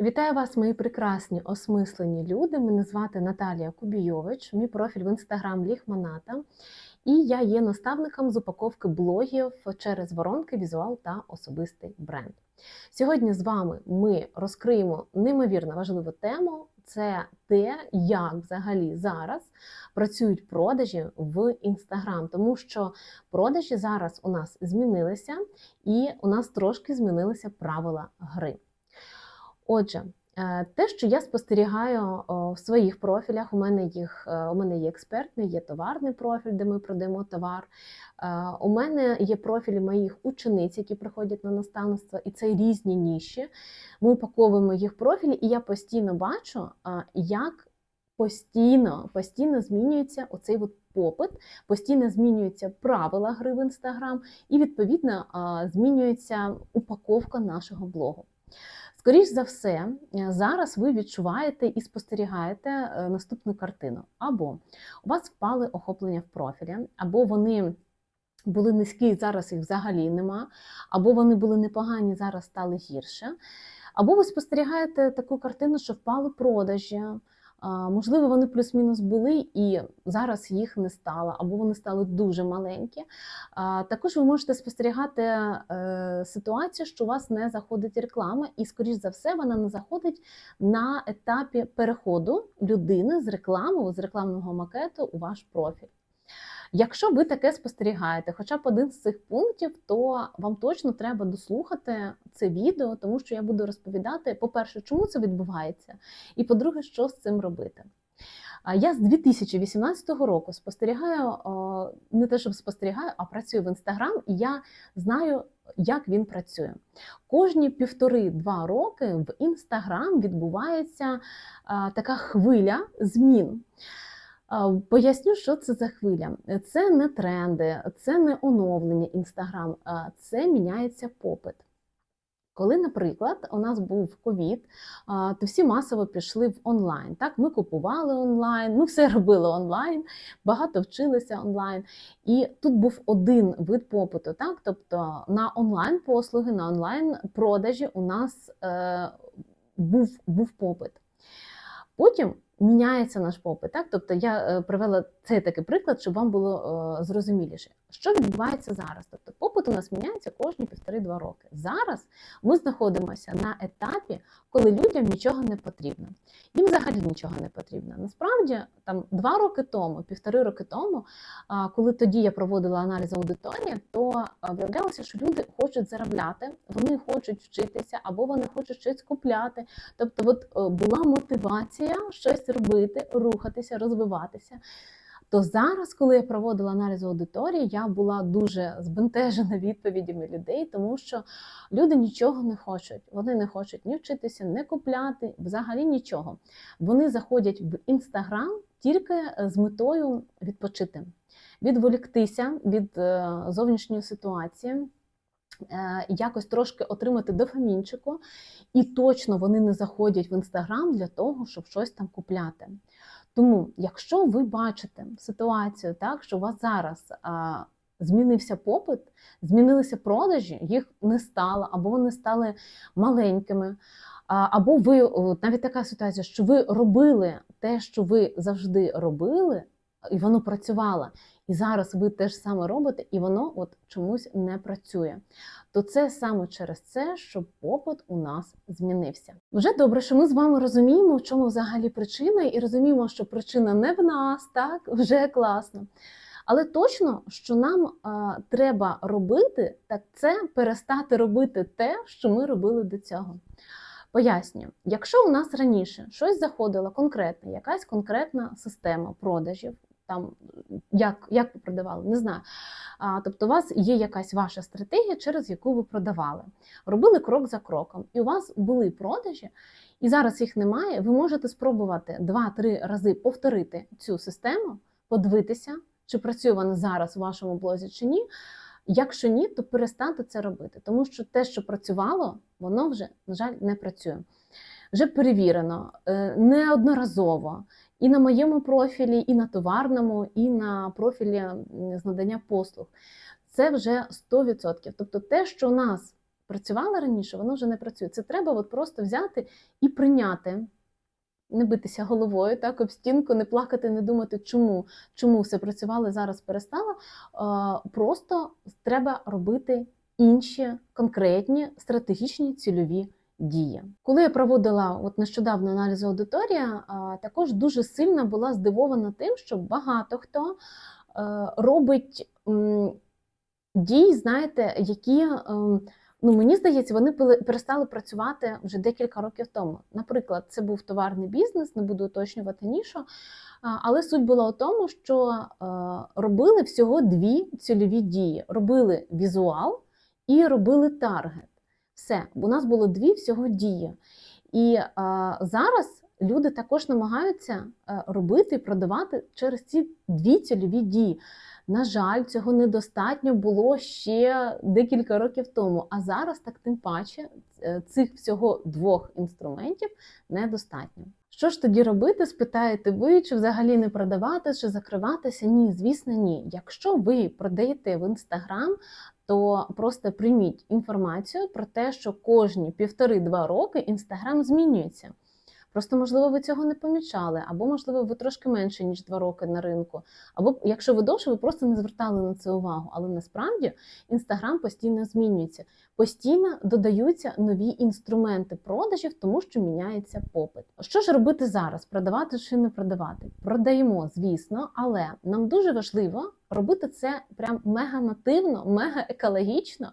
Вітаю вас, мої прекрасні осмислені люди. Мене звати Наталія Кубійович, мій профіль в інстаграм Ліхманата. І я є наставником з упаковки блогів через воронки, візуал та особистий бренд. Сьогодні з вами ми розкриємо неймовірно важливу тему: це те, як взагалі зараз працюють продажі в інстаграм, тому що продажі зараз у нас змінилися, і у нас трошки змінилися правила гри. Отже, е, те, що я спостерігаю в своїх профілях, у мене їх е, у мене є експертний, є товарний профіль, де ми продаємо товар. Е, у мене є профілі моїх учениць, які приходять на наставництво, і це різні ніші. Ми упаковуємо їх профілі, і я постійно бачу, як постійно постійно змінюється оцей от попит, постійно змінюються правила гри в інстаграм, і відповідно змінюється упаковка нашого блогу. Скоріш за все, е, зараз ви відчуваєте і спостерігаєте е, наступну картину. Або у вас впали охоплення в профілі, або вони були низькі, зараз їх взагалі нема, або вони були непогані, зараз стали гірше. Або ви спостерігаєте таку картину, що впали продажі, Можливо, вони плюс-мінус були і зараз їх не стало, або вони стали дуже маленькі. Також ви можете спостерігати е, ситуацію, що у вас не заходить реклама, і, скоріш за все, вона не заходить на етапі переходу людини з реклами, з рекламного макету у ваш профіль. Якщо ви таке спостерігаєте, хоча б один з цих пунктів, то вам точно треба дослухати це відео, тому що я буду розповідати, по-перше, чому це відбувається, і по-друге, що з цим робити. Я з 2018 року спостерігаю, не те, щоб спостерігаю, а працюю в інстаграм, і я знаю, як він працює. Кожні півтори-два роки в інстаграм відбувається така хвиля змін. Поясню, що це за хвиля. Це не тренди, це не оновлення Інстаграм, це міняється попит. Коли, наприклад, у нас був ковід, то всі масово пішли в онлайн. Так, Ми купували онлайн, ми все робили онлайн, багато вчилися онлайн. І тут був один вид попиту. Так? Тобто на онлайн-послуги, на онлайн-продажі у нас е, був, був попит. Потім міняється наш попит. Так? Тобто я е, привела цей такий приклад, щоб вам було е, зрозуміліше. Що відбувається зараз? Тобто попит у нас міняється кожні півтори-два роки. Зараз ми знаходимося на етапі, коли людям нічого не потрібно. Їм взагалі нічого не потрібно. Насправді, там два роки тому, півтори роки тому, коли тоді я проводила аналіз аудиторії, то виявлялося, що люди хочуть заробляти, вони хочуть вчитися або вони хочуть щось купляти. Тобто, от е, була мотивація щось робити, рухатися, розвиватися. То зараз, коли я проводила аналіз аудиторії, я була дуже збентежена відповідями людей, тому що люди нічого не хочуть. Вони не хочуть ні вчитися, не купляти, взагалі нічого. Вони заходять в інстаграм тільки з метою відпочити, відволіктися від е, зовнішньої ситуації. Е, якось трошки отримати дофамінчику, і точно вони не заходять в інстаграм для того, щоб щось там купляти. Тому, якщо ви бачите ситуацію, так що у вас зараз а, змінився попит, змінилися продажі, їх не стало, або вони стали маленькими, або ви навіть така ситуація, що ви робили те, що ви завжди робили, і воно працювало. І зараз ви теж саме робите, і воно от чомусь не працює. То це саме через це, що попит у нас змінився. Вже добре, що ми з вами розуміємо, в чому взагалі причина, і розуміємо, що причина не в нас, так вже класно. Але точно, що нам а, треба робити, так це перестати робити те, що ми робили до цього. Пояснюю, якщо у нас раніше щось заходило конкретне, якась конкретна система продажів, там як як ви продавали, не знаю. А, Тобто, у вас є якась ваша стратегія, через яку ви продавали. Робили крок за кроком, і у вас були продажі, і зараз їх немає. Ви можете спробувати 2-3 рази повторити цю систему, подивитися, чи працює вона зараз у вашому блозі чи ні. Якщо ні, то перестаньте це робити, тому що те, що працювало, воно вже, на жаль, не працює. Вже перевірено е, неодноразово і на моєму профілі, і на товарному, і на профілі з надання послуг. Це вже 100%. Тобто те, що у нас працювало раніше, воно вже не працює. Це треба от просто взяти і прийняти. Не битися головою, так об стінку, не плакати, не думати, чому, чому все працювало зараз перестало. Просто треба робити інші конкретні стратегічні цільові дії. Коли я проводила от нещодавно аналіз аудиторії, е, також дуже сильно була здивована тим, що багато хто е, робить м, дій, знаєте, які. ем, Ну, мені здається, вони перестали працювати вже декілька років тому. Наприклад, це був товарний бізнес, не буду уточнювати нішу. Але суть була у тому, що е, робили всього дві цільові дії: робили візуал і робили таргет. Все, у нас було дві всього дії. І е, зараз люди також намагаються е, робити і продавати через ці дві цільові дії. На жаль, цього недостатньо було ще декілька років тому. А зараз, так тим паче, е, цих всього двох інструментів недостатньо. Що ж тоді робити? Спитаєте ви, чи взагалі не продавати, чи закриватися? Ні, звісно, ні. Якщо ви продаєте в інстаграм, то просто прийміть інформацію про те, що кожні півтори-два роки інстаграм змінюється. Просто, можливо, ви цього не помічали, або, можливо, ви трошки менше, ніж два роки на ринку. Або якщо ви довше, ви просто не звертали на це увагу. Але насправді інстаграм постійно змінюється, постійно додаються нові інструменти продажів, тому що міняється попит. Що ж робити зараз? Продавати чи не продавати? Продаємо, звісно, але нам дуже важливо робити це прям мега нативно, мега екологічно,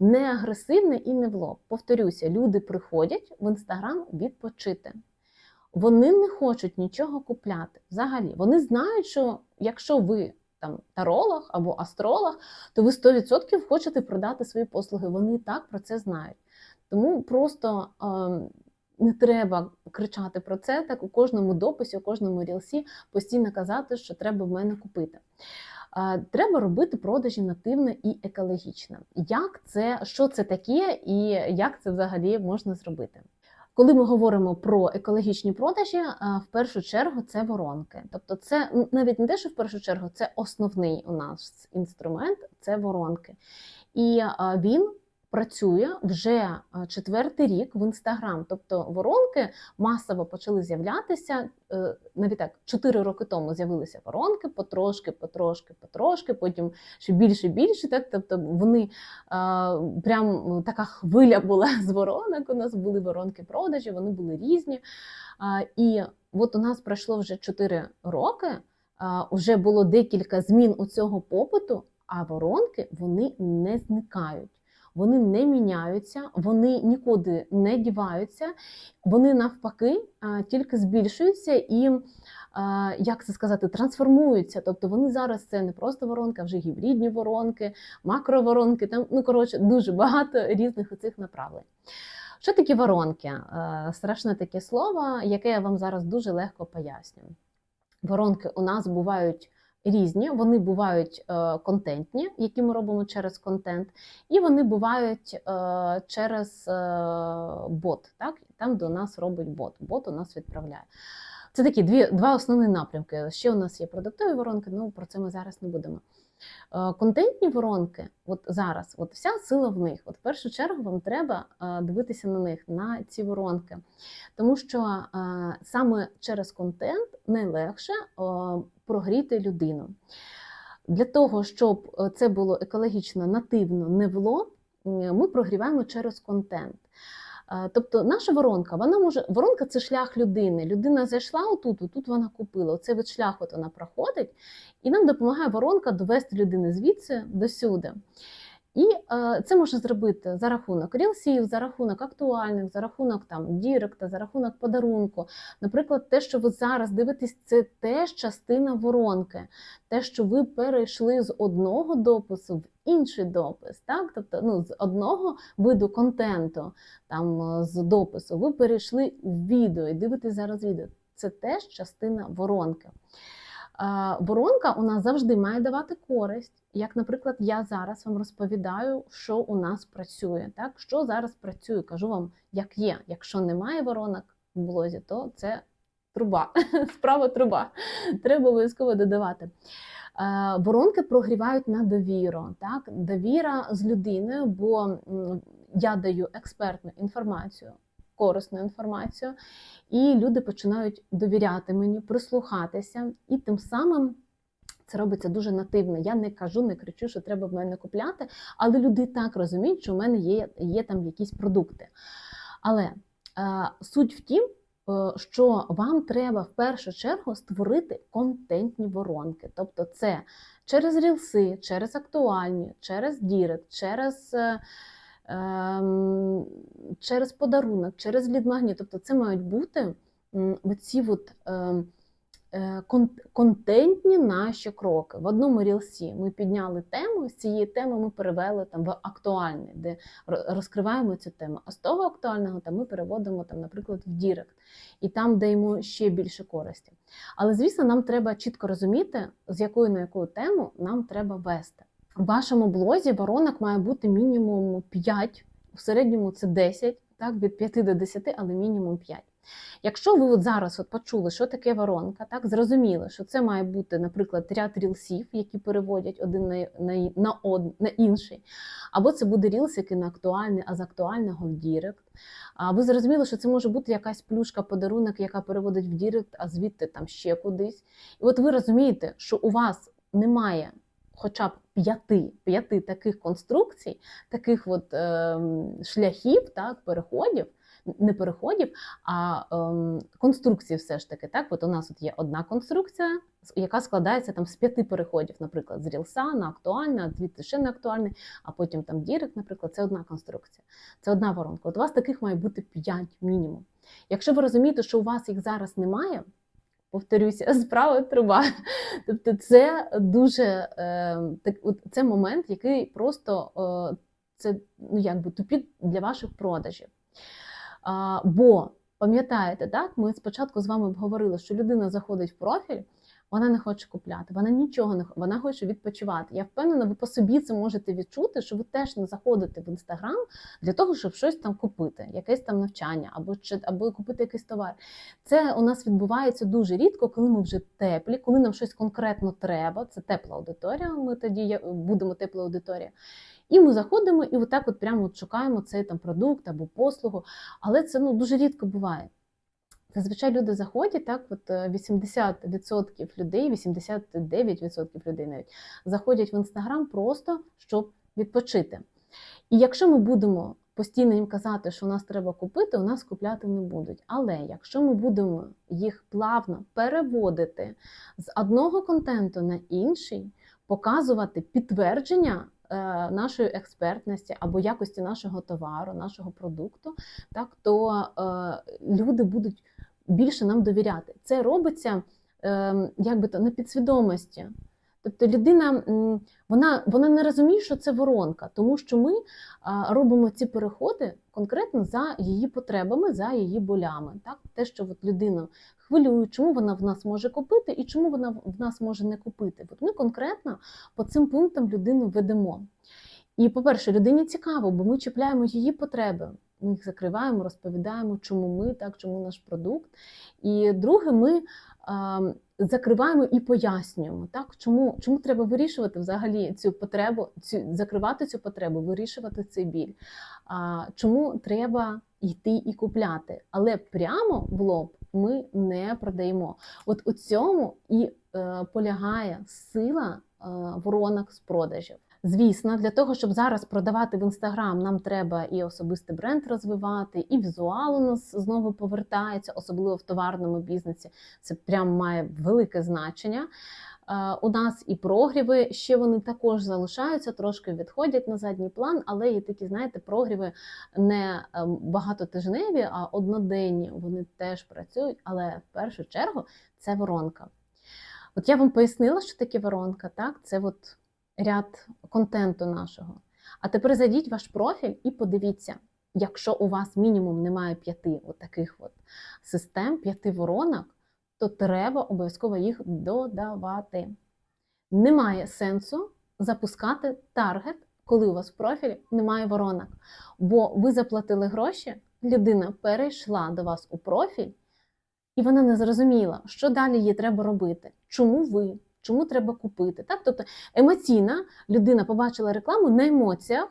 не агресивно і не в лоб. Повторюся, люди приходять в інстаграм відпочити. Вони не хочуть нічого купляти. Взагалі, вони знають, що якщо ви там таролог або астролог, то ви 100% хочете продати свої послуги. Вони і так про це знають. Тому просто е, не треба кричати про це, так у кожному дописі, у кожному рілсі постійно казати, що треба в мене купити. Е, Треба робити продажі нативно і екологічно. Як це, що це таке, і як це взагалі можна зробити? Коли ми говоримо про екологічні продажі, е, в першу чергу це воронки. Тобто, це навіть не те, що в першу чергу, це основний у нас інструмент це воронки. І е, він працює вже е, четвертий рік в інстаграм. Тобто воронки масово почали з'являтися. е, Навіть так, 4 роки тому з'явилися воронки, потрошки, потрошки, потрошки, потім ще більше більше. Так, тобто вони е, прям ну, така хвиля була з воронок. У нас були воронки продажі, вони були різні. І от у нас пройшло вже 4 роки. Вже було декілька змін у цього попиту, а воронки вони не зникають. Вони не міняються, вони нікуди не діваються, вони навпаки тільки збільшуються і, як це сказати, трансформуються. Тобто вони зараз це не просто воронки, а вже гібридні воронки, макроворонки. Там, ну коротше, дуже багато різних оцих направлень. Що такі воронки? Страшне таке слово, яке я вам зараз дуже легко поясню. Воронки у нас бувають різні, вони бувають е, контентні, які ми робимо через контент, і вони бувають е, через е, бот. Так? Там до нас робить бот. Бот у нас відправляє. Це такі дві, два основні напрямки. Ще у нас є продуктові воронки, ну про це ми зараз не будемо. Е, Контентні воронки, от зараз, от вся сила в них. От в першу чергу вам треба е, дивитися на них, на ці воронки. Тому що е, саме через контент найлегше прогріти людину. Для того, щоб це було екологічно нативно, не в ми прогріваємо через контент. Е, Тобто наша воронка, вона може воронка це шлях людини. Людина зайшла отут, отут вона купила. Оцей від шлях от вона проходить, і нам допомагає воронка довести людини звідси до сюди. І е, це можна зробити за рахунок рілсів, за рахунок актуальних, за рахунок там діректа, за рахунок подарунку. Наприклад, те, що ви зараз дивитесь, це теж частина воронки. Те, що ви перейшли з одного допису в інший допис, так? Тобто ну, з одного виду контенту, там е, з допису, ви перейшли в відео і дивитесь зараз відео. Це теж частина воронки. Воронка у нас завжди має давати користь. Як, наприклад, я зараз вам розповідаю, що у нас працює, так що зараз працює, кажу вам, як є. Якщо немає воронок в блозі, то це труба, справа труба. Треба обов'язково додавати. Воронки прогрівають на довіру, так? довіра з людиною, бо я даю експертну інформацію, корисну інформацію, і люди починають довіряти мені, прислухатися, і тим самим. Це робиться дуже нативно. Я не кажу, не кричу, що треба в мене купляти, але люди так розуміють, що в мене є, є там якісь продукти. Але е, суть в тім, е, що вам треба в першу чергу створити контентні воронки. Тобто, це через рілси, через актуальні, через дірект, через. е, Через подарунок, через лідмагніт. Тобто це мають бути оці от, ем, е, кон- контентні наші кроки. В одному рілсі ми підняли тему, з цієї теми ми перевели там в актуальний, де розкриваємо цю тему. А з того актуального там ми переводимо, там, наприклад, в Дірект, і там даємо ще більше користі. Але, звісно, нам треба чітко розуміти, з якою на яку тему нам треба вести. В вашому блозі воронок має бути мінімум 5, в середньому це 10, так, від 5 до 10, але мінімум 5. Якщо ви от зараз от почули, що таке воронка, так зрозуміли, що це має бути, наприклад, ряд рілсів, які переводять один на, на, на, од, на інший, або це буде рілс, який не актуальний, а з актуального в Дірект. А ви зрозуміли, що це може бути якась плюшка, подарунок, яка переводить в Дірект, а звідти там ще кудись. І от ви розумієте, що у вас немає хоча б п'яти, п'яти таких конструкцій, таких от, е, шляхів, так, переходів, не переходів, а ем, конструкції все ж таки. Так, от у нас от є одна конструкція, яка складається там з п'яти переходів, наприклад, з рілса на актуальне, звідти ще на актуальний, а потім там дірект, наприклад, це одна конструкція, це одна воронка. От у вас таких має бути 5 мінімум. Якщо ви розумієте, що у вас їх зараз немає, повторюся, справа труба. Тобто, це дуже е, так, це момент, який просто е, це ну якби тупік для ваших продажів. Бо пам'ятаєте, так ми спочатку з вами обговорили, що людина заходить в профіль. Вона не хоче купляти, вона нічого не вона хоче відпочивати. Я впевнена, ви по собі це можете відчути, що ви теж не заходите в інстаграм для того, щоб щось там купити, якесь там навчання або чи або купити якийсь товар. Це у нас відбувається дуже рідко, коли ми вже теплі, коли нам щось конкретно треба. Це тепла аудиторія. Ми тоді будемо тепла аудиторія. І ми заходимо і отак от прямо от шукаємо цей там продукт або послугу. Але це ну дуже рідко буває. Зазвичай люди заходять, так, от е, 80% людей, 89% людей навіть заходять в інстаграм просто щоб відпочити. І якщо ми будемо постійно їм казати, що нас треба купити, у нас купляти не будуть. Але якщо ми будемо їх плавно переводити з одного контенту на інший, показувати підтвердження е, нашої експертності або якості нашого товару, нашого продукту, так то е, люди будуть більше нам довіряти. Це робиться е, як би то на підсвідомості. Тобто людина вона, вона не розуміє, що це воронка, тому що ми робимо ці переходи конкретно за її потребами, за її болями. Так? Те, що от людину хвилює, чому вона в нас може купити і чому вона в нас може не купити. От ми конкретно по цим пунктам людину ведемо. І, по-перше, людині цікаво, бо ми чіпляємо її потреби. Ми їх закриваємо, розповідаємо, чому ми так, чому наш продукт. І друге, ми закриваємо і пояснюємо, так, чому, чому треба вирішувати взагалі цю потребу, цю, закривати цю потребу, вирішувати цей біль. А, чому треба йти і купляти? Але прямо в лоб ми не продаємо. От у цьому і е, полягає сила е, воронок з продажів. Звісно, для того, щоб зараз продавати в інстаграм, нам треба і особистий бренд розвивати, і візуал у нас знову повертається, особливо в товарному бізнесі. Це прям має велике значення. Е, У нас і прогріви ще вони також залишаються, трошки відходять на задній план, але є такі, знаєте, прогріви не е, багатотижневі, а одноденні. Вони теж працюють, але в першу чергу це воронка. От я вам пояснила, що таке воронка, так? Це от ряд контенту нашого. А тепер зайдіть ваш профіль і подивіться, якщо у вас мінімум немає п'яти таких от систем, п'яти воронок, то треба обов'язково їх додавати. Немає сенсу запускати таргет, коли у вас в профілі немає воронок. Бо ви заплатили гроші, людина перейшла до вас у профіль, і вона не зрозуміла, що далі їй треба робити, чому ви, чому треба купити. Так? Тобто емоційна людина побачила рекламу на емоціях,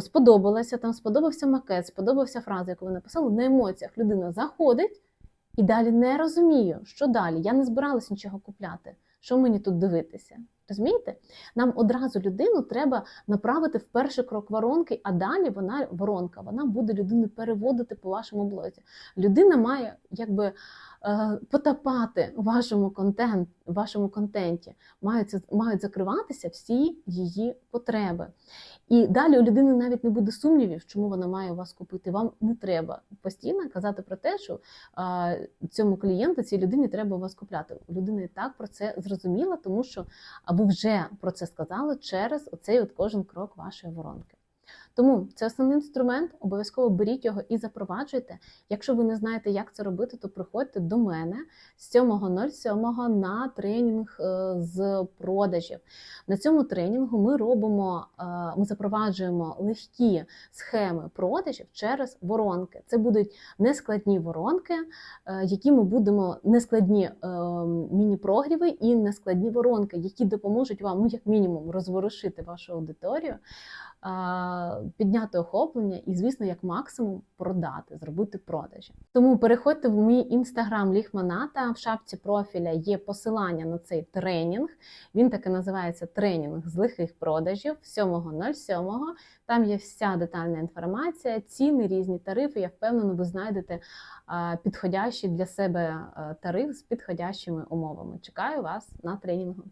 сподобалася, там сподобався макет, сподобався фраза, яку ви написали, на емоціях людина заходить і далі не розумію, що далі. Я не збиралась нічого купляти. Що мені тут дивитися? Розумієте? Нам одразу людину треба направити в перший крок воронки, а далі вона воронка, вона буде людину переводити по вашому блозі. Людина має якби е, потопати у вашому контент, вашому контенті, мають, мають закриватися всі її потреби. І далі у людини навіть не буде сумнівів, чому вона має вас купити. Вам не треба постійно казати про те, що цьому клієнту, цій людині треба вас купляти. Людина і так про це зрозуміла, тому що ви вже про це сказали через оцей от кожен крок вашої воронки. Тому це основний інструмент, обов'язково беріть його і запроваджуйте. Якщо ви не знаєте, як це робити, то приходьте до мене з 7.07 на тренінг е, з продажів. На цьому тренінгу ми робимо, е, ми запроваджуємо легкі схеми продажів через воронки. Це будуть нескладні воронки, е, які ми будемо нескладні міні-прогріви і нескладні воронки, які допоможуть вам, ну як мінімум, розворушити вашу аудиторію, підняти охоплення і, звісно, як максимум продати, зробити продажі. Тому переходьте в мій інстаграм Ліхманата. В шапці профіля є посилання на цей тренінг. Він таки називається тренінг з лихих продажів 7.07. Там є вся детальна інформація, ціни, різні тарифи. Я впевнена, ви знайдете підходящий для себе тариф з підходящими умовами. Чекаю вас на тренінгу.